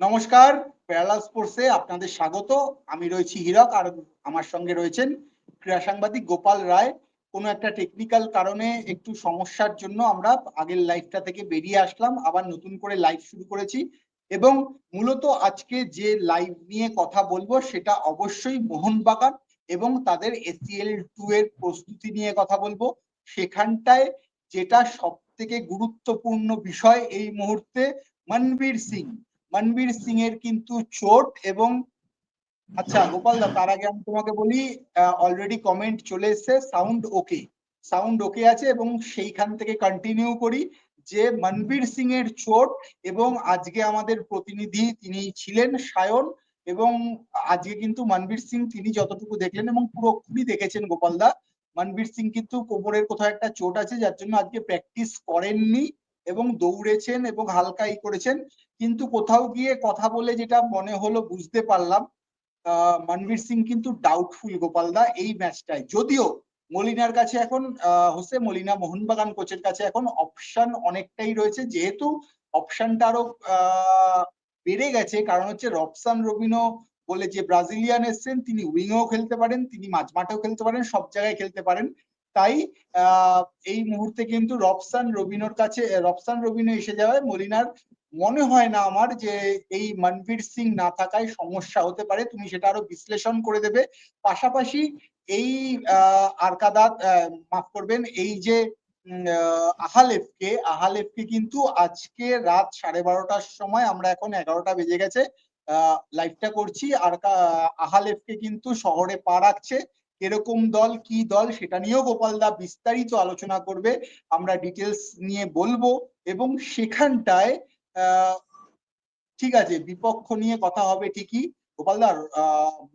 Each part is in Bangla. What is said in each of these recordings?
নমস্কার প্যারালা স্পোর্টসে আপনাদের স্বাগত। আমি রয়েছি হীরক আর আমার সঙ্গে রয়েছেন ক্রীড়া সাংবাদিক গোপাল রায়। কোনো একটা টেকনিক্যাল কারণে একটু সমস্যার জন্য আমরা আগের লাইভটা থেকে বেরিয়ে আসলাম, আবার নতুন করে লাইভ শুরু করেছি এবং মূলত আজকে যে লাইভ নিয়ে কথা বলব সেটা অবশ্যই মোহনবাগান এবং তাদের এসিএল টু এর প্রস্তুতি নিয়ে কথা বলব। সেখানটায় যেটা সব থেকে গুরুত্বপূর্ণ বিষয় এই মুহূর্তে, মনবীর সিং। মনবীর সিং এর কিন্তু চোট এবং আচ্ছা গোপাল দা, তার আগে আমি তোমাকে বলি অলরেডি কমেন্ট চলে এসেছে সাউন্ড ওকে সাউন্ড ওকে আছে এবং সেইখান থেকে কন্টিনিউ করি যে মনবীর সিং এর চোট এবং আজকে আমাদের প্রতিনিধি তিনি ছিলেন সায়ন এবং আজকে কিন্তু মনবীর সিং তিনি যতটুকু দেখলেন এবং পুরোপুরি দেখেছেন গোপাল দা। মনবীর সিং কিন্তু কোমরের কোথাও একটা চোট আছে, যার জন্য আজকে প্র্যাকটিস করেননি এবং দৌড়েছেন এবং হালকা ই করেছেন। কিন্তু কোথাও গিয়ে কথা বলে যেটা মনে হলো বুঝতে পারলাম মনবীর সিং কিন্তু ডাউটফুল গোপালদা এই ম্যাচটায় যদিও মলিনার কাছে এখন হোসে মলিনা মোহনবাগান কোচের কাছে এখন অপশন অনেকটাই রয়েছে। যেহেতু অপশনটা আরও বেড়ে গেছে, কারণ হচ্ছে রবসান রবিনো বলে যে ব্রাজিলিয়ান এসছেন, তিনি উইংও খেলতে পারেন, তিনি মাঝমাঠেও খেলতে পারেন, সব জায়গায় খেলতে পারেন। তাই এই মুহূর্তে কিন্তু রবসান রবিনোর কাছে রবসান রবিনো এসে যাওয়ায় মলিনার মনে হয় না আমার যে এই মনবীর সিং না থাকায় সমস্যা হতে পারে। তুমি সেটা আরও বিশ্লেষণ করে দেবে। পাশাপাশি এই আরকাদাত মাফ করবেন, এই যে আহালেফকে আহালেফকে কিন্তু আজকে রাত সাড়ে বারোটার সময় আমরা এখন এগারোটা বেজে গেছে লাইভটা করছি। আর আহালেফকে কিন্তু শহরে পা রাখছে। এরকম দল, কি দল, সেটা নিয়েও গোপাল দা বিস্তারিত আলোচনা করবে। আমরা ডিটেলস নিয়ে বলব এবং সেখানটায় ঠিক আছে, বিপক্ষ নিয়ে কথা হবে ঠিকই। গোপালদার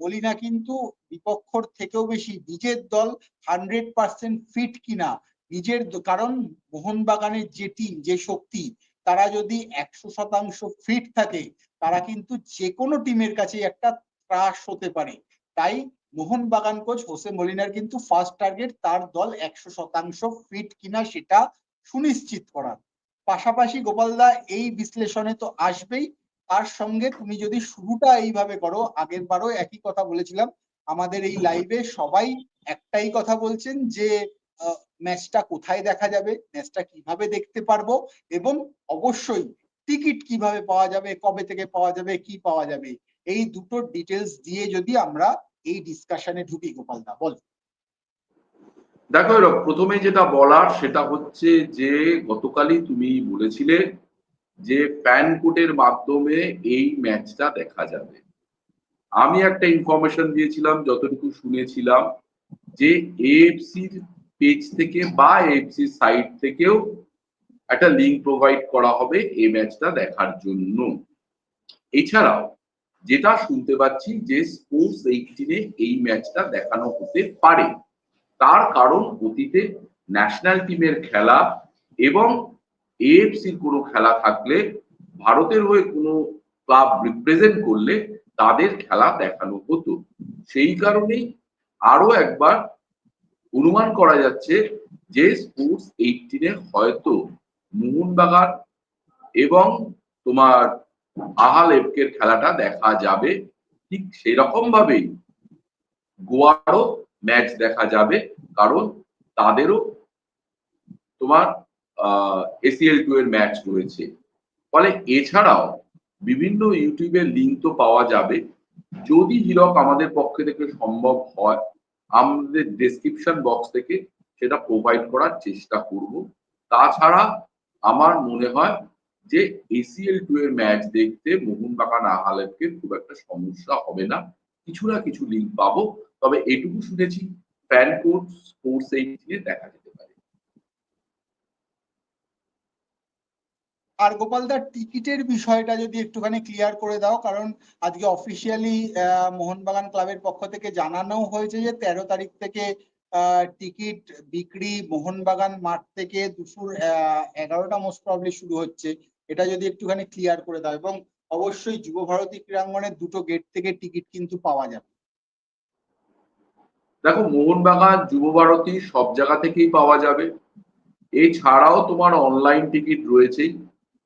বলি না কিন্তু বিপক্ষর থেকেও বেশি নিজের দল হান্ড্রেড পার্সেন্ট ফিট কিনা। নিজের কারণ মোহনবাগানের যে টিম যে শক্তি, তারা যদি একশো শতাংশ ফিট থাকে, তারা কিন্তু যে কোনো টিমের কাছে একটা ত্রাস হতে পারে। তাই মোহনবাগান কোচ হোসে মলিনার কিন্তু ফার্স্ট টার্গেট তার দল একশো শতাংশ ফিট কিনা সেটা সুনিশ্চিত করার। পাশাপাশি গোপালদা এই বিশ্লেষণে তো আসবেই। তার সঙ্গে তুমি যদি শুরুটা এইভাবে করো, আগের বারও একই কথা বলেছিলাম, আমাদের এই লাইভে সবাই একটাই কথা বলছেন যে ম্যাচটা কোথায় দেখা যাবে ম্যাচটা কীভাবে দেখতে পারব এবং অবশ্যই টিকিট কীভাবে পাওয়া যাবে, কবে থেকে পাওয়া যাবে, কি পাওয়া যাবে, এই দুটো ডিটেলস দিয়ে যদি আমরা এই ডিসকাশনে ঢুকি গোপালদা বল। দেখো প্রথমে যেটা বলার সেটা হচ্ছে যে গতকালই তুমি বলেছিলে যে প্যান কোডের মাধ্যমে এই ম্যাচটা দেখা যাবে। আমি একটা ইনফরমেশন দিয়েছিলাম, যতটুকু শুনেছিলাম, যে এএফসির পেজ থেকে বা এএফসির সাইট থেকেও একটা লিঙ্ক প্রোভাইড করা হবে এই ম্যাচটা দেখার জন্য। এছাড়াও যেটা শুনতে পাচ্ছি যে স্পোর্টস এইটিনে এই ম্যাচটা দেখানো হতে পারে। তার কারণ অতীতে ন্যাশনাল টিমের খেলা এবং এএফসির কোনো খেলা থাকলে ভারতের হয়ে কোনো ক্লাব রিপ্রেজেন্ট করলে তাদের খেলা দেখানো হতো। সেই কারণেই আরও একবার অনুমান করা যাচ্ছে যে স্পোর্টস এইটিনে হয়তো মোহনবাগান এবং তোমার আহাল এফকের খেলাটা দেখা যাবে। ঠিক সেই রকম ভাবেই গোয়ারও ম্যাচ দেখা যাবে। কারণ তাদেরও তোমার এসিএল টু এর ম্যাচ রয়েছে। ফলে এছাড়াও বিভিন্ন ইউটিউবের লিঙ্ক তো পাওয়া যাবে। যদি হিরক আমাদের পক্ষে থেকে সম্ভব হয়, আমাদের ডেসক্রিপশন বক্স থেকে সেটা প্রোভাইড করার চেষ্টা করব। তাছাড়া আমার মনে হয় যে এসিএল টু এর ম্যাচ দেখতে মোহনবাগান আহালেফকে খুব একটা সমস্যা হবে না। কিছু না কিছু লিঙ্ক পাবো। তবে এটুকু শুনেছি ফ্যান কোড স্পোর্টস এইটিনে দেখা যেতে পারে। আর গোপালদার টিকিটের বিষয়টা যদি একটুখানি ক্লিয়ার করে দাও, কারণ আজকে অফিসিয়ালি মোহনবাগান ক্লাবের পক্ষ থেকে জানানো হয়েছে যে তেরো তারিখ থেকে টিকিট বিক্রি মোহনবাগান মাঠ থেকে দুপুর এগারোটা মোস্ট প্রবলি শুরু হচ্ছে। এটা যদি একটুখানি ক্লিয়ার করে দাও এবং অবশ্যই যুব ভারতী ক্রীড়াঙ্গনের দুটো গেট থেকে টিকিট কিন্তু পাওয়া যাবে। দেখো, মোহনবাগান, যুব ভারতী সব জায়গা থেকেই পাওয়া যাবে। এছাড়াও তোমার অনলাইন টিকিট রয়েছে।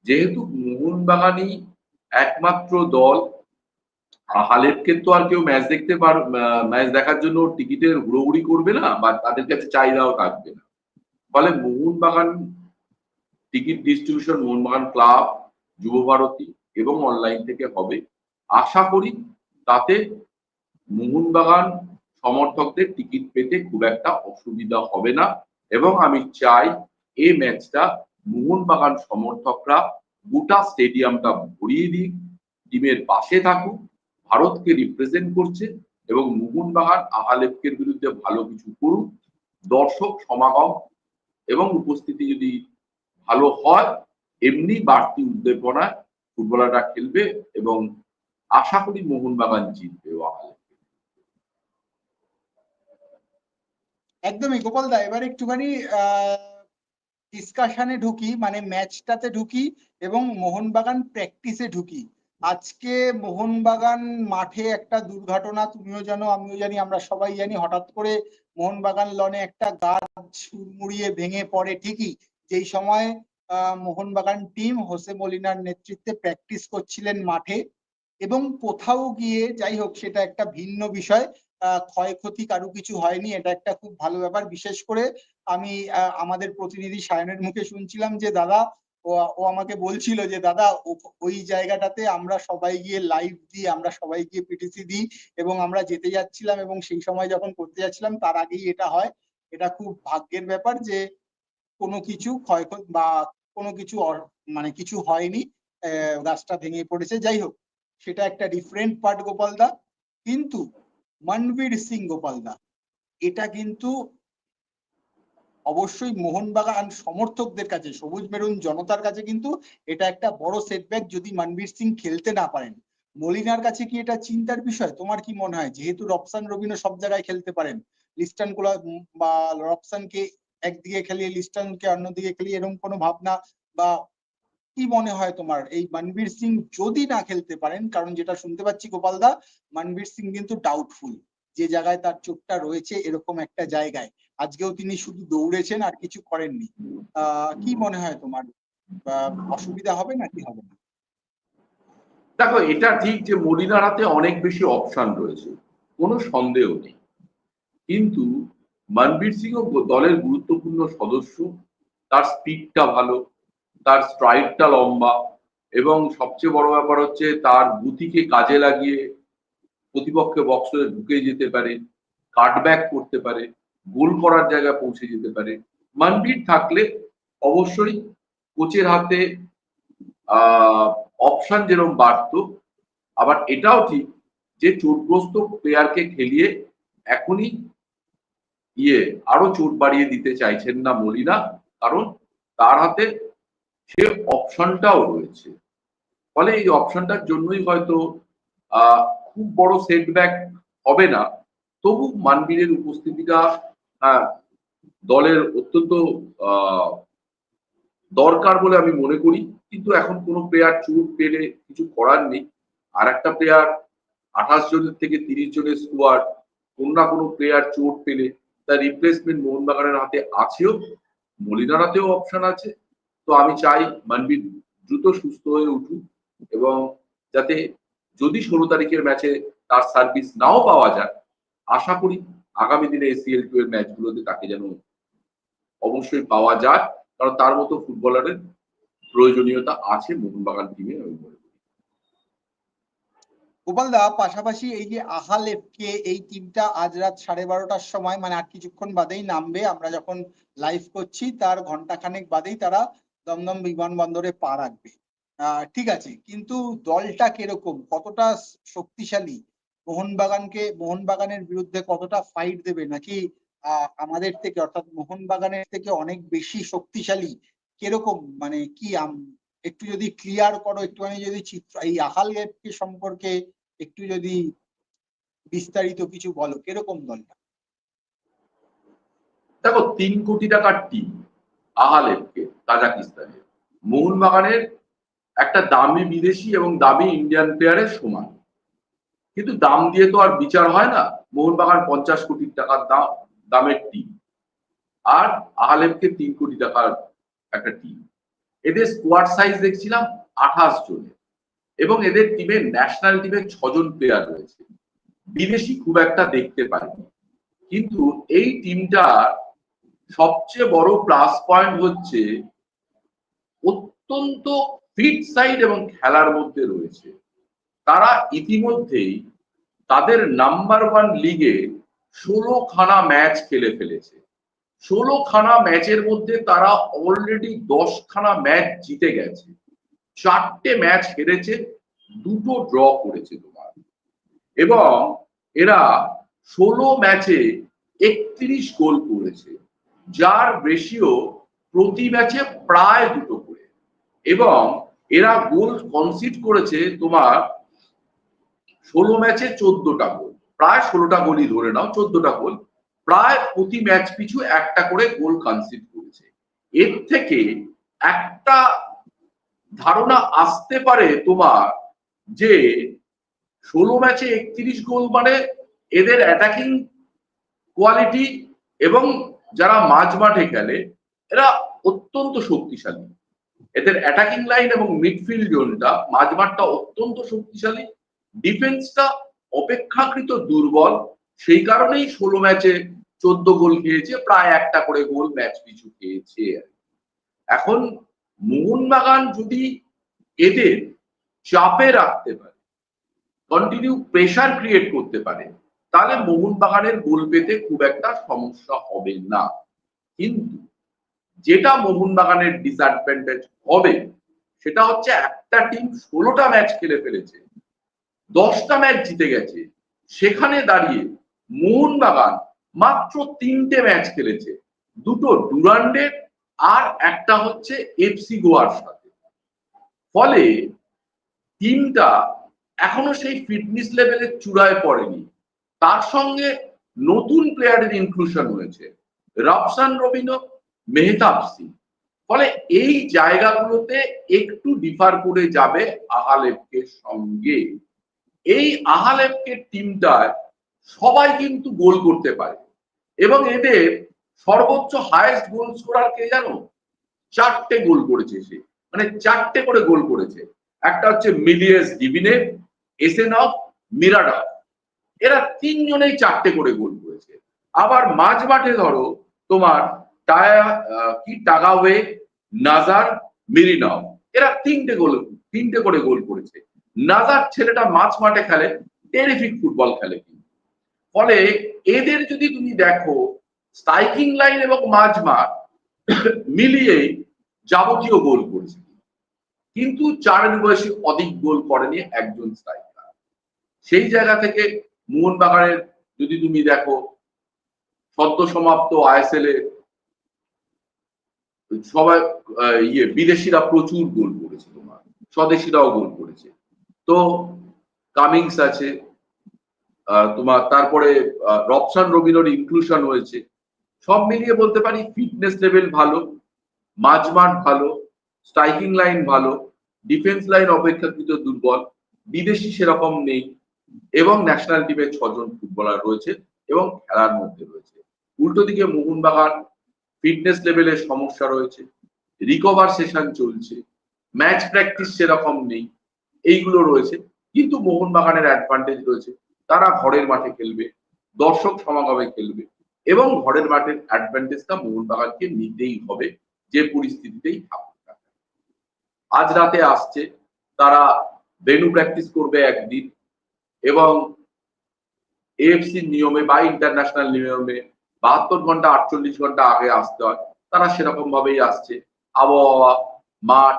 যেহেতু মোহনবাগানই একমাত্র দল হালেফকে তো আর কেউ ম্যাচ দেখতে পার ম্যাচ দেখার জন্য টিকিটের হুড়োহুড়ি করবে না, বা তাদের কাছে চাহিদাও থাকবে না। ফলে Mohun Bagan ticket distribution Mohun Bagan club Yuva Bharati এবং অনলাইন থেকে হবে। আশা করি তাতে মোহনবাগান সমর্থকদের টিকিট পেতে খুব একটা অসুবিধা হবে না এবং আমি চাই এই ম্যাচটা মোহনবাগান সমর্থকরা গোটা স্টেডিয়ামটা ভরিয়ে দিক, টিমের পাশে থাকুক, ভারতকে রিপ্রেজেন্ট করছে এবং মোহনবাগান আহালেফকের বিরুদ্ধে ভালো কিছু করুক, দর্শক সমাগম এবং উপস্থিতি যদি ভালো হয়, এমনি বাড়তি উদ্দীপনায় ফুটবলাররা খেলবে এবং আশা করি মোহনবাগান জিতবে একদমই, গোপাল দা, এবার একটুখানি ডিসকাশনে ঢুকি মানে ম্যাচটাতে ঢুকি এবং মোহনবাগান প্র্যাকটিসে ঢুকি। আজকে মোহনবাগান মাঠে একটা দুর্ঘটনা, তুমিও জানো, আমিও জানি, আমরা সবাই জানি, হঠাৎ করে মোহনবাগান লনে একটা গাছ মুড়িয়ে ভেঙে পড়ে ঠিকই। যেই সময় মোহনবাগান টিম হোসে মলিনার নেতৃত্বে প্র্যাকটিস করছিলেন মাঠে এবং কোথাও গিয়ে যাই হোক সেটা একটা ভিন্ন বিষয়। ক্ষয়ক্ষতি কারও কিছু হয়নি, এটা একটা খুব ভালো ব্যাপার। বিশেষ করে আমি আমাদের প্রতিনিধি সায়নের মুখে শুনছিলাম যে, দাদা, ও আমাকে বলছিল যে, দাদা ওই জায়গাটাতে আমরা সবাই গিয়ে লাইভ দিই, আমরা সবাই গিয়ে পিটিসি দিই এবং আমরা যেতে যাচ্ছিলাম এবং সেই সময় যখন করতে যাচ্ছিলাম, তার আগেই এটা হয়। এটা খুব ভাগ্যের ব্যাপার যে, কোনো কিছু ক্ষয়ক্ষতি বা কোনো কিছু মানে কিছু হয়নি গাছটা ভেঙে পড়েছে। যাই হোক, সেটা একটা ডিফারেন্ট পার্ট গোপালদা কিন্তু মনবীর সিং গোপালদা এটা কিন্তু অবশ্যই মোহনবাগান সমর্থকদের কাছে, সবুজ মেরুন জনতার কাছে কিন্তু এটা একটা বড় সেটব্যাক যদি মনবীর সিং খেলতে না পারেন। মলিনার কাছে কি এটা চিন্তার বিষয়? তোমার কি মনে হয়? যেহেতু রবসান রবিনো সব জায়গায় খেলতে পারেন। লিস্টান কোলা বা রবসানকে একদিকে খেলিয়ে লিস্টানকে অন্যদিকে খেলিয়ে এরকম কোনো ভাবনা বা কি মনে হয় তোমার? এই মনবীর সিং যদি না খেলতে পারেন, কারণ যেটা শুনতে পাচ্ছি গোপালদা মনবীর সিং কিন্তু ডাউটফুল যে জায়গায় তার চোটটা রয়েছে এরকম একটা জায়গায়। আজকেও তিনি শুধু দৌড়েছেন আর কিছু করেননি। কি মনে হয় তোমার? অসুবিধা হবে নাকি হবে না? দেখো, এটা ঠিক যে মলিনার হাতে অনেক বেশি অপশন রয়েছে। কোনো সন্দেহ নেই। কিন্তু মনবীর সিংও দলের গুরুত্বপূর্ণ সদস্য। তার স্পিডটা ভালো, তার স্ট্রাইকটা লম্বা এবং সবচেয়ে বড় ব্যাপার হচ্ছে তার বুতিকে কাজে লাগিয়ে প্রতিপক্ষে বক্সে ঢুকে যেতে পারে কাটব্যাক করতে পারে, গোল করার জায়গায় পৌঁছে যেতে পারে। মনবীর থাকলে অবশ্যই কোচের হাতে অপশন যেরকম বাড়তো, আবার এটাও ঠিক যে চোটগ্রস্ত প্লেয়ারকে খেলিয়ে এখনই ইয়ে আরও চোট বাড়িয়ে দিতে চাইছেন না মলিনা, কারণ তার হাতে সে অপশনটাও রয়েছে। ফলে এই অপশনটার জন্যই হয়তো খুব বড় সেটব্যাক হবে না। তবু মানবীরের উপস্থিতিটা দলের অত্যন্ত দরকার বলে আমি মনে করি। কিন্তু এখন কোনো প্লেয়ার চোট পেলে কিছু করার নেই। আর একটা প্লেয়ার আঠাশ জনের থেকে তিরিশ জনের স্কোয়াড কোনো না কোনো প্লেয়ার চোট পেলে তার রিপ্লেসমেন্ট মোহনবাগানের হাতে আছেও, মলিনার হাতেও অপশন আছে। তো আমি চাই মানবীর দ্রুত সুস্থ হয়ে উঠুক এবং যাতে যদি ষোলো তারিখের ম্যাচে তার সার্ভিস নাও পাওয়া যায়, আশা করি আগামী দিনে এসিএল টু এর ম্যাচগুলোতে তাকে যেন অবশ্যই পাওয়া যায়। কারণ তার মতো ফুটবলারের প্রয়োজনীয়তা আছে মোহনবাগান টিমে আমি গোপাল দা পাশাপাশি এই যে আহাল এফকে এই টিমটা আজ রাত সাড়ে বারোটার সময় মানে আর কিছুক্ষণ বাদেই নামবে। আমরা যখন লাইভ করছি, তার ঘণ্টা খানেক বাদেই তারা দমদম বিমানবন্দরে পা রাখবে। ঠিক আছে, কিন্তু দলটা কীরকম? কতটা শক্তিশালী? মোহনবাগানকে, মোহনবাগানের বিরুদ্ধে কতটা ফাইট দেবে? নাকি আমাদের থেকে, অর্থাৎ মোহনবাগানের থেকে অনেক বেশি শক্তিশালী? কীরকম? মানে কি একটু যদি ক্লিয়ার করো, একটুখানি যদি চিত্র এই আহাল সম্পর্কে একটু যদি বিস্তারিত কিছু বলো, কীরকম দলটা? দেখো, তিন কোটি টাকার টিম আহালেফকে তাজাকিস্তানের মোহনবাগানের একটা দামি বিদেশি এবং দামি ইন্ডিয়ান প্লেয়ারের সমান। কিন্তু দাম দিয়ে তো আর বিচার হয় না, মোহনবাগান পঞ্চাশ কোটি টাকার দাম, দামের টিম আর আহালেফকে তিন কোটি টাকার একটা টিম এদের স্কোয়াড সাইজ দেখছিলাম আঠাশ জনের। এবং এদের টিমে ন্যাশনাল টিমে ছজন প্লেয়ার রয়েছে। বিদেশি খুব একটা দেখতে পাইনি কিন্তু এই টিমটা সবচেয়ে বড় প্লাস পয়েন্ট হচ্ছে অত্যন্ত ফিট সাইড এবং খেলার মধ্যে রয়েছে। তারা ইতিমধ্যেই তাদের নাম্বার ওয়ান লিগে ষোলো খানা ম্যাচ খেলে ফেলেছে। ষোলো খানা ম্যাচের মধ্যে তারা অলরেডি দশ খানা ম্যাচ জিতে গেছে। চারটে ম্যাচ হেরেছে, দুটো ড্র করেছে তোমার। এবং এরা ষোলো ম্যাচে একত্রিশ গোল করেছে, যার রেশিও প্রতি ম্যাচে প্রায় দুটো করে। এবং এরা গোল কনসিড করেছে তোমার ষোলো ম্যাচে চোদ্দটা গোল। প্রায় ষোলোটা গোলই ধরে নাও, চোদ্দটা গোল। প্রায় প্রতি ম্যাচ পিছু একটা করে গোল কনসিড করেছে। এর থেকে একটা ধারণা আসতে পারে তোমার যে ষোলো ম্যাচে একত্রিশ গোল মানে এদের অ্যাটাকিং কোয়ালিটি এবং যারা মাঝ মাঠে খেলে, এরা অত্যন্ত শক্তিশালী। এদের অ্যাটাকিং লাইন এবং মিডফিল্ড জোনটা মাঝ মাঠটা অত্যন্ত শক্তিশালী। ডিফেন্সটা অপেক্ষাকৃত দুর্বল। সেই কারণেই ষোলো ম্যাচে চোদ্দ গোল খেয়েছে, প্রায় একটা করে গোল ম্যাচ পিছু খেয়েছে এখন মোহনবাগান যদি এদের চাপে রাখতে পারে কন্টিনিউ প্রেশার ক্রিয়েট করতে পারে, তাহলে মোহনবাগানের গোল পেতে খুব একটা সমস্যা হবে না। কিন্তু যেটা মোহনবাগানের ডিসঅ্যাডভান্টেজ হবে, সেটা হচ্ছে একটা টিম ষোলোটা ম্যাচ খেলে ফেলেছে, দশটা ম্যাচ জিতে গেছে, সেখানে দাঁড়িয়ে মোহনবাগান মাত্র তিনটে ম্যাচ খেলেছে, দুটো ডুরান্ডের আর একটা হচ্ছে এফসি গোয়ার সাথে। ফলে টিমটা এখনও সেই ফিটনেস লেভেলের চূড়ায় পড়েনি। তার সঙ্গে নতুন প্লেয়ারের ইনক্লুশন হয়েছে। Robson Robinho Mehtab Singh. ফলে এই জায়গাগুলোতে একটু ডিফার করে যাবে আহালেবকে সঙ্গে। এই আহালেবকে টিমটায় সবাই কিন্তু গোল করতে পারে। এবং এদের সর্বোচ্চ হায়েস্ট গোল স্কোরার কে জানো? চারটে গোল করেছে সে। মানে চারটে করে গোল করেছে। একটা হচ্ছে মিলিয়েস ডিভিনেভ অফ মিরাডা এরা তিনজনেই চারটে করে গোল করেছে। আবার মাঝ মাঠে ধরো, তোমার টায়া কি? টাগাওয়ে নাজার মিরিনাও এরা তিনটে গোল তিনটে করে গোল করেছে। নাজার ছেলেটা মাঝ মাঠে খেলে টেরিফিক ফুটবল খেলে ফলে এদের যদি তুমি দেখো স্ট্রাইকিং লাইন এবং মাঝ মাঠ মিলিয়ে যাবতীয় গোল করেছে। কিন্তু চারের বয়সে অধিক গোল করেনি একজন স্ট্রাইকার। সেই জায়গা থেকে মোহনবাগানের যদি তুমি দেখো, সদ্য সমাপ্ত আইএসএল এ সবাই ইয়ে বিদেশিরা প্রচুর গোল করেছে তোমার। স্বদেশিরাও গোল করেছে। তো কামিংস আছে তোমার, তারপরে রবসান রবিনোর ইনক্লুশন হয়েছে। সব মিলিয়ে বলতে পারি ফিটনেস লেভেল ভালো, মাঝমাঠ ভালো স্ট্রাইকিং লাইন ভালো ডিফেন্স লাইন অপেক্ষাকৃত দুর্বল, বিদেশি সেরকম নেই এবং ন্যাশনাল টিমের ছজন ফুটবলার রয়েছে এবং খেলার মধ্যে রয়েছে। উল্টো দিকে মোহনবাগান ফিটনেস লেভেলের সমস্যা রয়েছে রিকভার সেশন চলছে ম্যাচ প্র্যাকটিস সেরকম নেই, এইগুলো রয়েছে। কিন্তু মোহনবাগানের অ্যাডভান্টেজ রয়েছে, তারা ঘরের মাঠে খেলবে, দর্শক সমাগমে খেলবে এবং ঘরের মাঠের অ্যাডভান্টেজটা মোহনবাগানকে নিতেই হবে, যে পরিস্থিতিতেই থাকুক। আজ রাতে আসছে, তারা ভেনু প্র্যাকটিস করবে একদিন এবং এএফসি নিয়মে বা ইন্টারন্যাশনাল নিয়মে বাহাত্তর ঘণ্টা, আটচল্লিশ ঘণ্টা আগে আসতে হয়। তারা সেরকম ভাবেই আসছে, আবহাওয়া, মাঠ,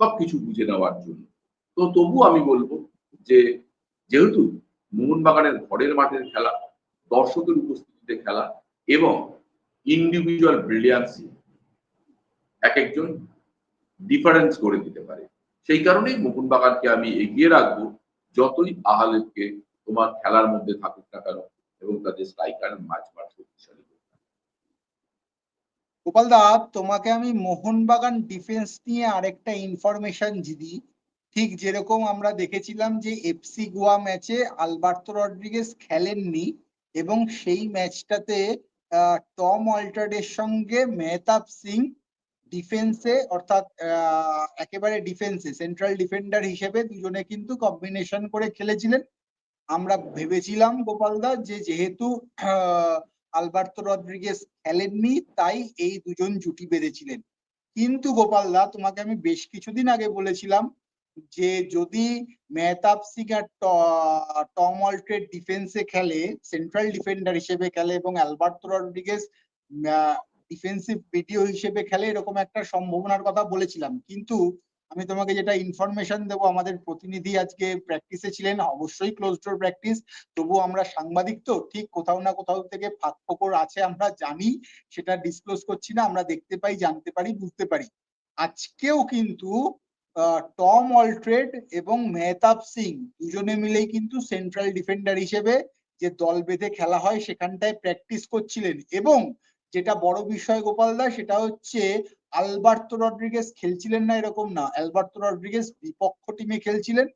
সবকিছু বুঝে নেওয়ার জন্য। তো তবু আমি বলব যে, যেহেতু মোহনবাগানের ঘরের মাঠের খেলা, দর্শকের উপস্থিতিতে খেলা এবং ইন্ডিভিজুয়াল ব্রিলিয়ান্সি এক একজন ডিফারেন্স করে দিতে পারে। সেই কারণেই মোহনবাগানকে আমি এগিয়ে রাখব, যতই আহালেবকে তোমার খেলার মধ্যে থাকুক না কেন এবং তাদের স্ট্রাইকার মাঝ মাঠ শক্তিশালী গোপাল দা, তোমাকে আমি মোহনবাগান ডিফেন্স নিয়ে আরেকটা ইনফরমেশন দিই ঠিক যেরকম আমরা দেখেছিলাম যে এফসি গোয়া ম্যাচে আলবার্তো রড্রিগেজ খেলেননি এবং সেই ম্যাচটাতে টম অল্টারের সঙ্গে মেহতাব সিং ডিফেন্সে অর্থাৎ একেবারে ডিফেন্সে সেন্ট্রাল ডিফেন্ডার হিসেবে দুজনে কিন্তু কম্বিনেশন করে খেলেছিলেন। আমরা ভেবেছিলাম গোপালদা যে যেহেতু আলবার্তো রদ্রিগেস খেলেননি, তাই এই দুজন জুটি বেঁধেছিলেন। কিন্তু গোপালদা তোমাকে আমি বেশ কিছুদিন আগে বলেছিলাম যে যদি মেহতাব টম অল্ট্রেড ডিফেন্সে খেলে সেন্ট্রাল ডিফেন্ডার হিসেবে খেলে এবং অ্যালবার্তো রড্রিগেজ ডিফেন্সিভ ভিডিও হিসেবে খেলে, এরকম একটা সম্ভাবনার কথা বলেছিলাম। কিন্তু আমি তোমাকে যেটা ইনফরমেশন দেবো, আমাদের প্রতিনিধি আজকে প্র্যাকটিসে ছিলেন, অবশ্যই ক্লোজ ডোর প্র্যাকটিস তবু আমরা সাংবাদিক তো, ঠিক কোথাও না কোথাও থেকে ফাঁক আছে, আমরা জানি, সেটা ডিসক্লোজ করছি না, আমরা দেখতে পাই, জানতে পারি, বুঝতে পারি। আজকেও কিন্তু টম অলট্রেড এবং মেহতাব সিং দুজনে মিলেই কিন্তু সেন্ট্রাল ডিফেন্ডার হিসেবে যে দল বেঁধে খেলা হয় সেখানটায় প্র্যাকটিস করছিলেন। এবং যেটা বড় বিষয় গোপাল দা, সেটা হচ্ছে আলবার্তো রড্রিগেজ খেলছিলেন না এরকম না। আলবার্তো রড্রিগেজ বিপক্ষ টিমে খেলছিলেন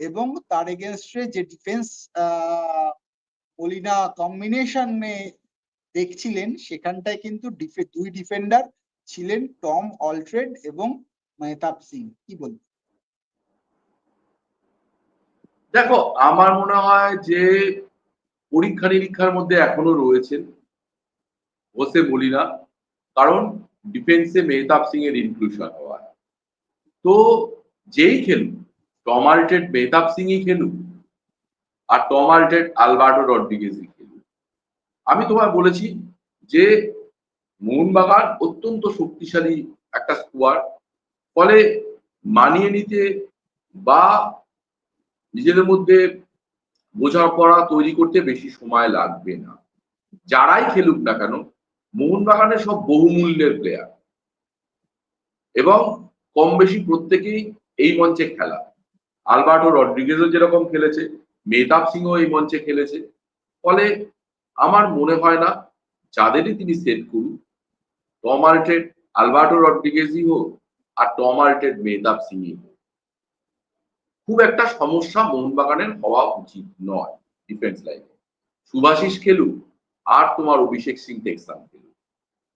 এবং তার এগেনস্টে যে ডিফেন্স বলিনা কম্বিনেশনে দেখছিলেন সেখানটায় কিন্তু দুই ডিফেন্ডার ছিলেন টম অলট্রেড এবং মেহতাব সিং কি বলব দেখো, আমার মনে হয় যে পরীক্ষা নিরীক্ষার মধ্যে এখনও রয়েছেন, বসে বলি না, কারণ ডিফেন্সে মেহতাব সিং এর ইনক্লুশন হওয়া। তো যেই খেলুক টম আল্টেড মেহতাব সিংই খেলুক, আর টম আল্টেড আলবার্টো রড্রিগেজই খেলুক। আমি তোমায় বলেছি যে মোহনবাগান অত্যন্ত শক্তিশালী একটা স্কোয়াড ফলে মানিয়ে নিতে বা নিজেদের মধ্যে বোঝাপড়া তৈরি করতে বেশি সময় লাগবে না। যারাই খেলুক না কেন মোহনবাগানের সব বহুমূল্যের প্লেয়ার এবং কম বেশি প্রত্যেকেই এই মঞ্চে খেলা। আলবার্টো রড্রিগেজও যেরকম খেলেছে, মেহতাব সিংও এই মঞ্চে খেলেছে। ফলে আমার মনে হয় না, যাদেরই তিনি সেট করুন টম আলবার্টো রড্রিগেজই হোক আর টম আল্টেড মেহতাব হোক খুব একটা সমস্যা মোহনবাগানের হওয়া উচিত নয় ডিফেন্স লাইনে সুভাশিস খেলু আর তোমার অভিষেক সিং টেক্সান খেলুক।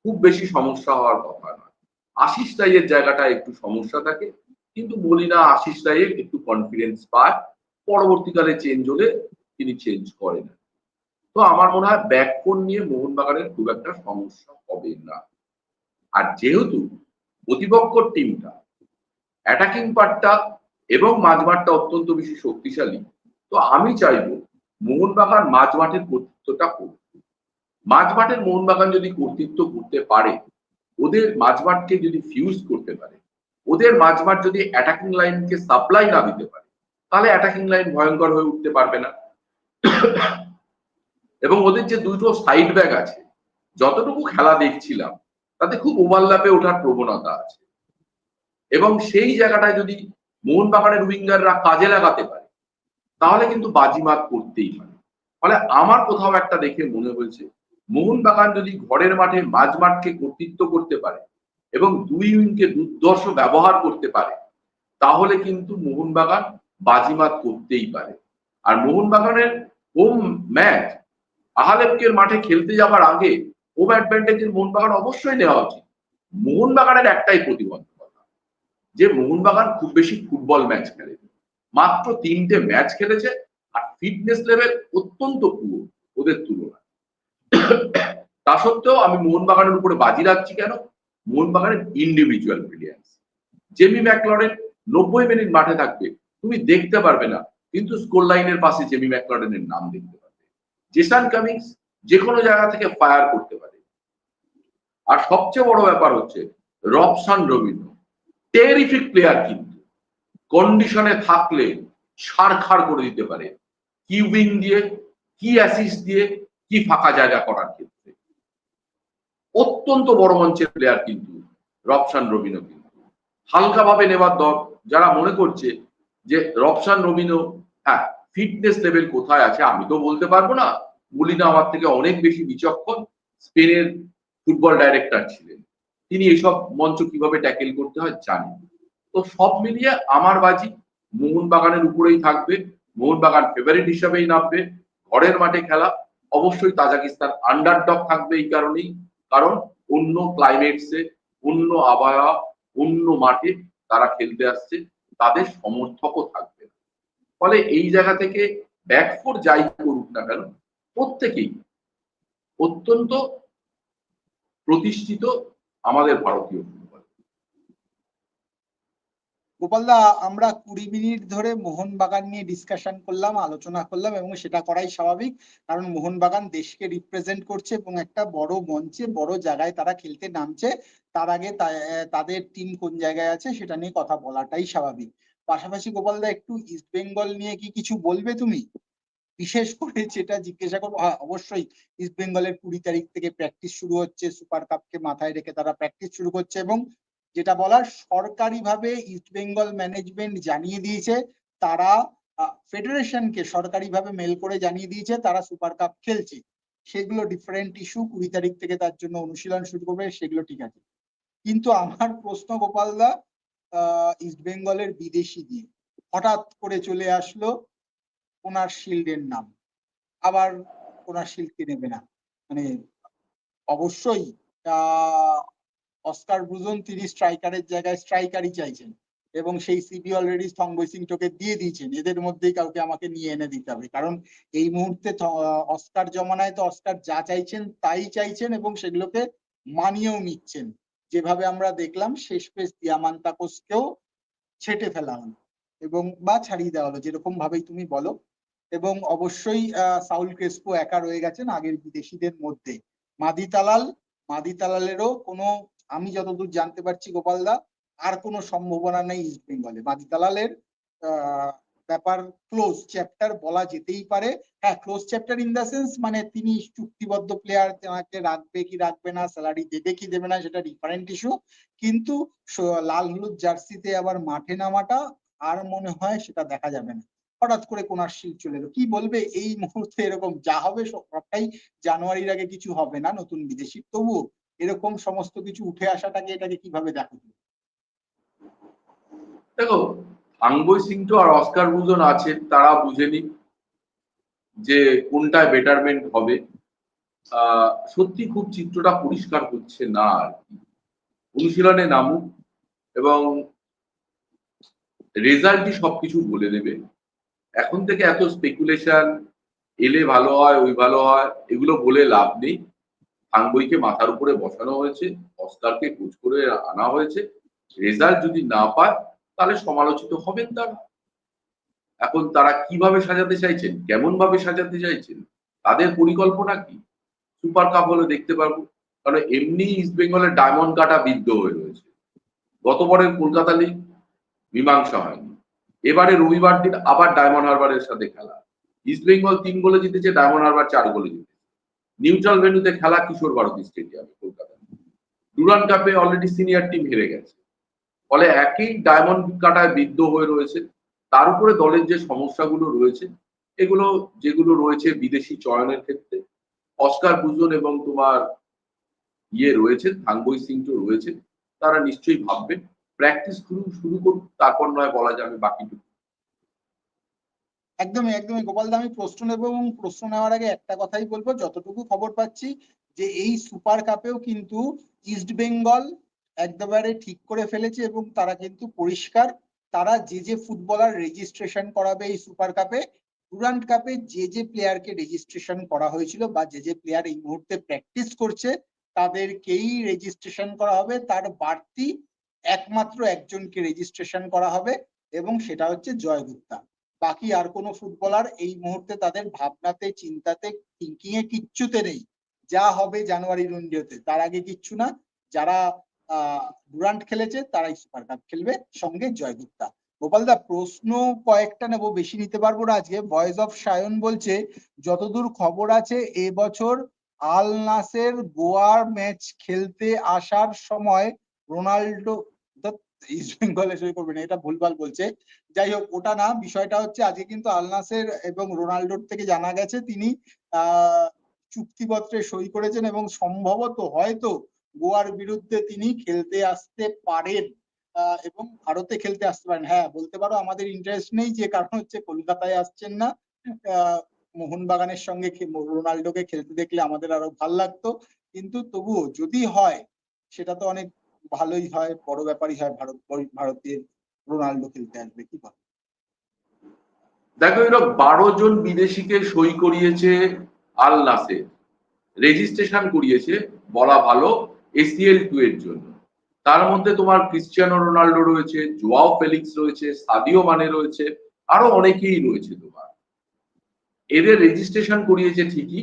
খুব বেশি সমস্যা হওয়ার কথা নয়। আশিস রাইয়ের জায়গাটা একটু সমস্যা থাকে, কিন্তু বলি না আশিস রাইয়ের একটু কনফিডেন্স পায়, পরবর্তীকালে চেঞ্জ হলে তিনি চেঞ্জ করেন। তো আমার মনে হয় ব্যাকফোন নিয়ে মোহনবাগানের খুব একটা সমস্যা হবে না। আর যেহেতু প্রতিপক্ষ টিমটা অ্যাটাকিং পার্টটা এবং মাঝমাঠটা অত্যন্ত বেশি শক্তিশালী। তো আমি চাইব মোহনবাগান মাঝমাঠের কর্তৃত্বটা করবে মাঝমাঠের মোহনবাগান যদি কর্তৃত্ব করতে পারে, ওদের মাঝমাঠকে যদি ফিউজ করতে পারে, ওদের মাঝমাঠ যদি অ্যাটাকিং লাইনকে সাপ্লাই না দিতে পারে, তাহলে অ্যাটাকিং লাইন ভয়ঙ্কর হয়ে উঠতে পারবে না। এবং ওদের যে দুটো সাইড ব্যাগ আছে, যতটুকু খেলা দেখছিলাম তাতে খুব ওভারল্যাপে ওঠার প্রবণতা আছে। এবং সেই জায়গাটায় যদি মোহনবাগানের উইঙ্গাররা কাজে লাগাতে পারে, তাহলে কিন্তু বাজিমাত করতেই পারে। ফলে আমার কোথাও একটা দেখে মনে হয়েছে মোহনবাগান যদি ঘরের মাঠে মাঝ মাঠকে কর্তৃত্ব করতে পারে এবং দুই উইংকে দুর্দর্শ ব্যবহার করতে পারে, তাহলে কিন্তু মোহনবাগান বাজিমাত করতেই পারে। আর মোহনবাগানের হোম ম্যাচ আহালেপকের মাঠে খেলতে যাওয়ার আগে হোম অ্যাডভান্টেজের মোহনবাগান অবশ্যই নেওয়া উচিত। মোহনবাগানের একটাই প্রতিবন্ধকতা, যে মোহনবাগান খুব বেশি ফুটবল ম্যাচ খেলে মাত্র তিনটে ম্যাচ খেলেছে আর ফিটনেস লেভেল অত্যন্ত পুরো ওদের তুলনায়। তা সত্ত্বেও আমি মোহনবাগানের উপরে বাজি রাখছি কেন? মোহনবাগানের ইন্ডিভিজুয়াল ব্রিলিয়ান্স জেমি ম্যাকলরেন নব্বই মিনিট মাঠে থাকবে, তুমি দেখতে পারবে না, কিন্তু স্কোর লাইনের পাশে জেমি ম্যাকলরেনের নাম দেখতে পারবে। জেসান কামিংস যে কোনো জায়গা থেকে ফায়ার করতে পারে। আর সবচেয়ে বড় ব্যাপার হচ্ছে রবসান রবীন্দ্র টেরিফিক প্লেয়ার কিন্তু। কন্ডিশনে থাকলে সারখার করে দিতে পারে। কি উইং দিয়ে, কি অ্যাসিস্ট দিয়ে, কি ফাঁকা জায়গা করার ক্ষেত্রে। অত্যন্ত বড় মঞ্চের প্লেয়ার কিন্তু রবসান রবিনো কিন্তু। হালকাভাবে নেবার দর যারা মনে করছে যে রবসান রবিনো হ্যাঁ ফিটনেস লেভেল কোথায় আছে আমি তো বলতে পারব না। মুলিনা আমার থেকে অনেক বেশি বিচক্ষণ, স্পেনের ফুটবল ডাইরেক্টর ছিলেন। তিনি এইসব মঞ্চ কীভাবে ট্যাকেল করতে হয় জানেন। তো সব মিলিয়ে আমার বাজি মোহনবাগানের উপরেই থাকবে, মোহনবাগান ফেভারিট হিসাবেই নামবে, ঘরের মাঠে খেলা অবশ্যই তাজাকিস্তান আন্ডার আন্ডারডগ থাকবে এই কারণেই, কারণ অন্য ক্লাইমেটসে অন্য আবহাওয়া, অন্য মাঠে তারা খেলতে আসছে, তাদের সমর্থকও থাকবে ফলে এই জায়গা থেকে ব্যাকফোর যাই করুক না কেন প্রত্যেকেই অত্যন্ত প্রতিষ্ঠিত আমাদের ভারতীয় গোপালদা, আমরা কুড়ি মিনিট ধরে মোহনবাগান নিয়ে ডিসকাশন করলাম, আলোচনা করলাম এবং সেটা করাই স্বাভাবিক। কারণ মোহনবাগান দেশকে রিপ্রেজেন্ট করছে এবং একটা বড় মঞ্চে, বড় জায়গায় তারা খেলতে নামছে। তার আগে তাদের টিম কোন জায়গায় আছে সেটা নিয়ে কথা বলাটাই স্বাভাবিক। পাশাপাশি গোপালদা, একটু ইস্ট বেঙ্গল নিয়ে কি কিছু বলবে তুমি? বিশেষ করে যেটা জিজ্ঞাসা করব হ্যাঁ অবশ্যই ইস্ট বেঙ্গলের কুড়ি তারিখ থেকে প্র্যাকটিস শুরু হচ্ছে সুপার কাপকে মাথায় রেখে তারা প্র্যাকটিস শুরু করছে এবং যেটা বলার সরকারিভাবে ইস্ট বেঙ্গল ম্যানেজমেন্ট জানিয়ে দিয়েছে, তারা ফেডারেশনকে সরকারিভাবে মেল করে জানিয়ে দিয়েছে, তারা সুপার কাপ খেলছে। সেগুলো ডিফারেন্ট ইস্যু কুড়ি তারিখ থেকে তার জন্য অনুশীলন শুরু করবে, সেগুলো ঠিক আছে। কিন্তু আমার প্রশ্ন গোপালদা ইস্ট বেঙ্গলের বিদেশি দিয়ে, হঠাৎ করে চলে আসলো ওনার শিল্ডের নাম। আবার ওনার শিল্ডকে নেবে না। মানে অবশ্যই অস্কার ব্রুজন তিনি স্ট্রাইকারের জায়গায় স্ট্রাইকারই চাইছেন। এবং সেই সিবি অলরেডি স্তম্ভই সিং টোকে দিয়ে দিয়েছেন। এদের মধ্যেই কাউকে আমাকে নিয়ে এনে দিতে হবে। কারণ এই মুহূর্তে অস্কার জমানায় তো অস্কার যা চাইছেন তাই চাইছেন এবং সেগুলোকে মানিয়েও নিচ্ছেন। যেভাবে আমরা দেখলাম, শেষ পেশ দিয়ামান্তাকোসকেও ছেটে ফেলা হলো এবং বা ছাড়িয়ে দেওয়া হলো। যেরকম ভাবেই তুমি বলো এবং অবশ্যই সাউল ক্রেসপো একা রয়ে গেছেন আগের বিদেশিদের মধ্যে। মাদি তালাল, মাদি তালালেরও কোনো, আমি যতদূর জানতে পারছি গোপালদা আর কোনো সম্ভাবনা নেই ইস্ট বেঙ্গলে মাদি তালালের ব্যাপার ক্লোজ চ্যাপ্টার বলা যেতেই পারে। হ্যাঁ close chapter in the sense মানে তিনি চুক্তিবদ্ধ প্লেয়ার তেনাকে রাখবে কি রাখবে না স্যালারি দেবে কি দেবে না, সেটা ডিফারেন্ট ইস্যু কিন্তু লাল হলুদ জার্সিতে আবার মাঠে নামাটা, আর মনে হয় সেটা দেখা যাবে না। হঠাৎ করে কোনার শিল চলে এলো। কি বলবে? এই মুহূর্তে এরকম যা হবে সবটাই জানুয়ারির আগে কিছু হবে না নতুন বিদেশি। তবুও এরকম সমস্ত কিছু উঠে আসাটাকে এটাকে কীভাবে দেখো? দেখো আংবই সিংটো আর অস্কার বুজন আছেন, তারা বুঝেনি যে কোনটায় বেটারমেন্ট হবে। সত্যি খুব চিত্রটা পরিষ্কার হচ্ছে না আর অনুশীলনে নামুক এবং রেজাল্টই সবকিছু বলে দেবে। এখন থেকে এত স্পেকুলেশন এলে ভালো হয়, ওই ভালো হয়, এগুলো বলে লাভ নেই। আংবইকে মাথার উপরে বসানো হয়েছে, অস্কারকে কোচ করে আনা হয়েছে। রেজাল্ট যদি না পায়, তাহলে সমালোচিত হবেন তারা। এখন তারা কীভাবে সাজাতে চাইছেন কেমন ভাবে সাজাতে চাইছেন, তাদের পরিকল্পনা কি? সুপার কাপ হলে দেখতে পারব। কারণ এমনি ইস্ট বেঙ্গলের ডায়মন্ড কাটা বিদ্ধ হয়ে রয়েছে। গতবারের কলকাতা লিগ মীমাংসা হয়নি। এবারে রবিবার দিন আবার ডায়মন্ড হারবারের সাথে খেলা। ইস্ট বেঙ্গল তিন গোলে জিতেছে ডায়মন্ড হারবার চার গোলে জিতেছে। নিউট্রাল ভেন্যুতে খেলা কিশোর ভারতী স্টেডিয়ামে কলকাতা ডুরান কাপে অলরেডি সিনিয়র টিম হেরে গেছে। ফলে একই ডায়মন্ড কাটায় বিদ্ধ হয়ে রয়েছে। তার উপরে দলের যে সমস্যাগুলো রয়েছে, এগুলো যেগুলো রয়েছে বিদেশি চয়নের ক্ষেত্রে অস্কার বুজন এবং তোমার ইয়ে রয়েছে থাঙ্গই সিং তো রয়েছে, তারা নিশ্চয়ই ভাববেন প্র্যাকটিস শুরু শুরু করুন তারপর নয় বলা যাবে বাকিটুকু। একদমই একদমই। গোপালদা আমি প্রশ্ন নেব এবং প্রশ্ন নেওয়ার আগে একটা কথাই বলব। যতটুকু খবর পাচ্ছি যে এই সুপার কাপেও কিন্তু ইস্ট বেঙ্গল একেবারে ঠিক করে ফেলেছে এবং তারা কিন্তু পরিষ্কার, তারা যে যে ফুটবলার রেজিস্ট্রেশন করাবে এই সুপার কাপে ডুরান্ট কাপে যে যে প্লেয়ারকে রেজিস্ট্রেশন করা হয়েছিল বা যে যে প্লেয়ার এই মুহূর্তে প্র্যাকটিস করছে, তাদেরকেই রেজিস্ট্রেশন করা হবে। তার বাড়তি একমাত্র একজনকে রেজিস্ট্রেশন করা হবে এবং সেটা হচ্ছে জয় গুপ্তা। বাকি আর কোনো ফুটবলার এই মুহূর্তে তাদের ভাবনাতে, চিন্তাতে থিঙ্কিং এ কিচ্ছুতে নেই। যা হবে জানুয়ারির উইন্ডোতে। তার আগে কিচ্ছু না। যারা ডুরান্ট খেলেছে, তারাই সুপার কাপ খেলবে। সঙ্গে জয় গুপ্তা। গোপালদা প্রশ্ন কয়েকটা নেব, বেশি নিতে পারব না আজকে। ভয়েস অফ সায়ন বলছে, যতদূর খবর আছে এবছর আল নাসের গোয়ার ম্যাচ খেলতে আসার সময় রোনাল্ডো ইস্ট বেঙ্গলে সই করবে না, এটা ভুলভাল বলছে। যাই হোক, ওটা না, বিষয়টা হচ্ছে আজকে কিন্তু আল নাসের এবং রোনাল্ডোর থেকে জানা গেছে তিনি চুক্তিপত্রে সই করেছেন এবং সম্ভবত হয়তো গোয়ার বিরুদ্ধে তিনি খেলতে আসতে পারেন এবং ভারতে খেলতে আসতে পারেন। হ্যাঁ বলতে পারো আমাদের ইন্টারেস্ট নেই, যে কারণ হচ্ছে কলকাতায় আসছেন না। মোহনবাগানের সঙ্গে রোনাল্ডোকে খেলতে দেখলে আমাদের আরও ভালো লাগতো। কিন্তু তবুও যদি হয়, সেটা তো অনেক ভালোই হয়, বড় ব্যাপারই হয়, ভারত ভারতের রোনাল্ডো খেলতে আসবে, কি বল? দেখো, এরা বারো জন বিদেশিকে সই করিয়েছে আল নাসের। রেজিস্ট্রেশন করিয়েছে, বলা ভালো এসিএল টু এর জন্য। তার মধ্যে তোমার ক্রিশ্চিয়ানো রোনাল্ডো রয়েছে, জোয়াও ফেলিক্স রয়েছে, সাদিও মানে রয়েছে, আরও অনেকেই রয়েছে তোমার। এদের রেজিস্ট্রেশন করিয়েছে ঠিকই,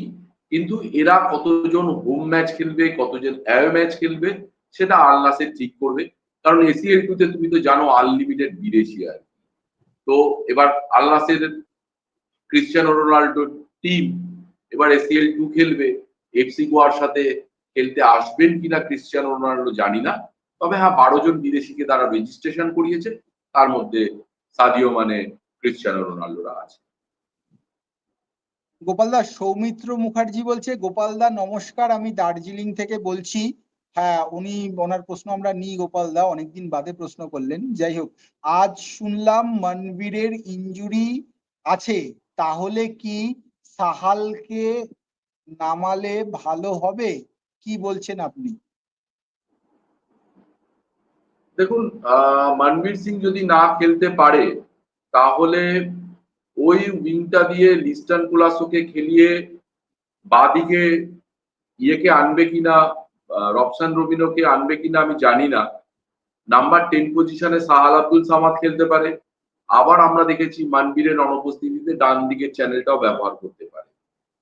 কিন্তু এরা কতজন হোম ম্যাচ খেলবে, কতজন অ্যাওয়ে ম্যাচ খেলবে সেটা আল নাসের ঠিক করবে। কারণ এসিএল টু তে তুমি তো জানো আনলিমিটেড বিদেশি আর তো এবার Al Nassr Cristiano Ronaldo team এবার এসিএল টু খেলবে এফসি গোয়ার সাথে খেলতে আসবেন কিনা ক্রিশ্চিয়ানো রোনাল্ডো জানি না। তবে হ্যাঁ বারো জন বিদেশিকে তারা রেজিস্ট্রেশন করিয়েছে, তার মধ্যে সাদিও মানে ক্রিশ্চিয়ানো রোনাল্ডোরা আছে। গোপালদা সৌমিত্র মুখার্জি বলছে গোপালদা নমস্কার, আমি দার্জিলিং থেকে বলছি হ্যাঁ উনি ওনার প্রশ্ন আমরা নিই, গোপাল দা। অনেকদিন বাদে প্রশ্ন করলেন। যাই হোক, আজ শুনলাম মনবীরের ইঞ্জুরি আছে। তাহলে কি সাহালকে নামালে ভালো হবে? কি বলছেন আপনি? দেখুন মনবীর সিং যদি না খেলতে পারে, তাহলে ওই উইংটা দিয়ে লিস্টান কুলাসোকে খেলিয়ে বাদিকে ইয়েকে আনবে কিনা রবসান রবিনোকে আনবে কিনা আমি জানি না। নাম্বার টেন পজিশনে সাহাল আব্দুল সামাদ খেলতে পারে। আবার আমরা দেখেছি মানবীরের অনুপস্থিতিতে ডান দিকের চ্যানেলটাও ব্যবহার করতে পারে।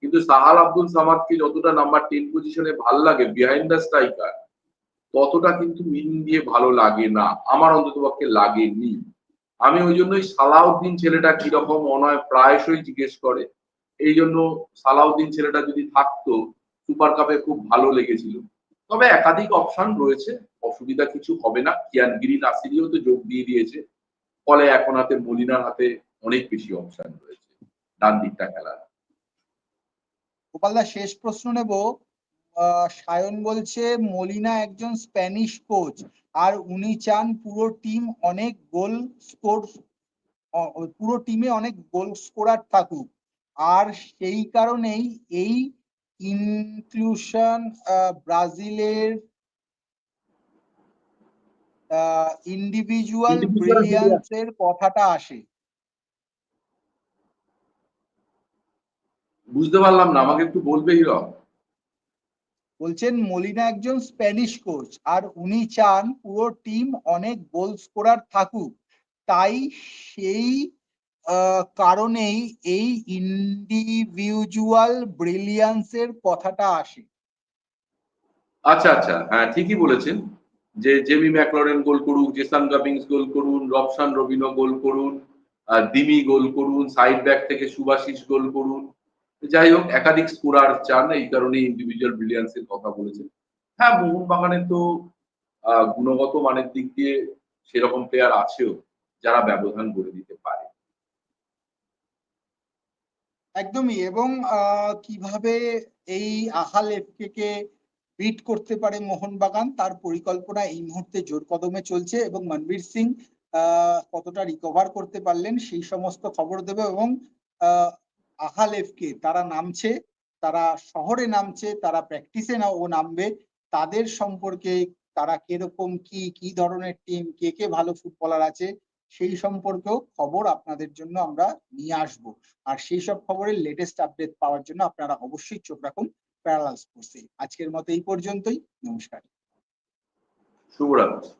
কিন্তু সাহাল আব্দুল সামাদকে যতটা নাম্বার টেন পজিশনে ভালো লাগে বিহাইন্ড দ্য স্ট্রাইকার ততটা কিন্তু মিন দিয়ে ভালো লাগে না, আমার অন্তত পক্ষে লাগেনি। আমি ওই জন্যই সালাউদ্দিন ছেলেটা কীরকম অনয় প্রায়শই জিজ্ঞেস করে। এই জন্য সালাউদ্দিন ছেলেটা যদি থাকতো, সুপার কাপে খুব ভালো লেগেছিল। তবে একাধিক অপশন রয়েছে। অসুবিধা কিছু হবে না। কিয়ান গিরি নাসিরিও তো যোগ দিয়ে দিয়েছে। ফলে এখন হাতে মলিনার হাতে অনেক বেশি অপশন রয়েছে। ডান দিকটা খেলার গোপালদা, শেষ প্রশ্ন নেব। সায়ন বলছে, মলিনা একজন স্প্যানিশ কোচ আর উনি চান পুরো টিম অনেক গোল স্কোর পুরো টিমে অনেক গোল স্কোরার থাকুক। আর সেই কারণেই এই ইনক্লুশন ব্রাজিলের ইন্ডিভিজুয়াল ব্রিলিয়ান্স এর কথাটা আসে। বুঝতে পারলাম না আমাকে একটু বলবে হিরক বলছেন মলিনা একজন স্প্যানিশ কোচ আর উনি চান পুরো টিম অনেক গোল স্কোরার থাকুক। তাই সেই কারণেই এই ইন্ডিভিজুয়াল ব্রিলিয়ান্সের কথাটা আসে। আচ্ছা আচ্ছা হ্যাঁ ঠিকই বলেছেন যে জেমি ম্যাকলরেন গোল করুক জেসান গাবিংস গোল করুন রবসান রবিনো গোল করুন দিমি গোল করুন সাইড ব্যাক থেকে সুভাশিস গোল করুন। যাই হোক, একাধিক স্কোরার চান, এই কারণে ইন্ডিভিজুয়াল ব্রিলিয়ান্সের কথা বলেছেন। হ্যাঁ মোহনবাগানের তো গুণগত মানের দিক দিয়ে সেরকম প্লেয়ার আছেও, যারা ব্যবধান করে দিতে পারে। একদমই এবং কীভাবে এই আহাল এফকে কে বিট করতে পারে মোহনবাগান তার পরিকল্পনা এই মুহূর্তে জোর কদমে চলছে এবং মনবীর সিং কতটা রিকভার করতে পারলেন সেই সমস্ত খবর দেবে এবং আহ, আহাল এফকে তারা নামছে তারা শহরে নামছে তারা প্র্যাকটিসে না ও নামবে তাদের সম্পর্কে তারা কীরকম কি কি ধরনের টিম কে কে ভালো ফুটবলার আছে সেই সম্পর্কেও খবর আপনাদের জন্য আমরা নিয়ে আসব। আর সেই সব খবরের লেটেস্ট আপডেট পাওয়ার জন্য আপনারা অবশ্যই চোখ রাখুন প্যারালাল স্পোর্টসে আজকের মতো এই পর্যন্তই। নমস্কার। শুভরাত্রি।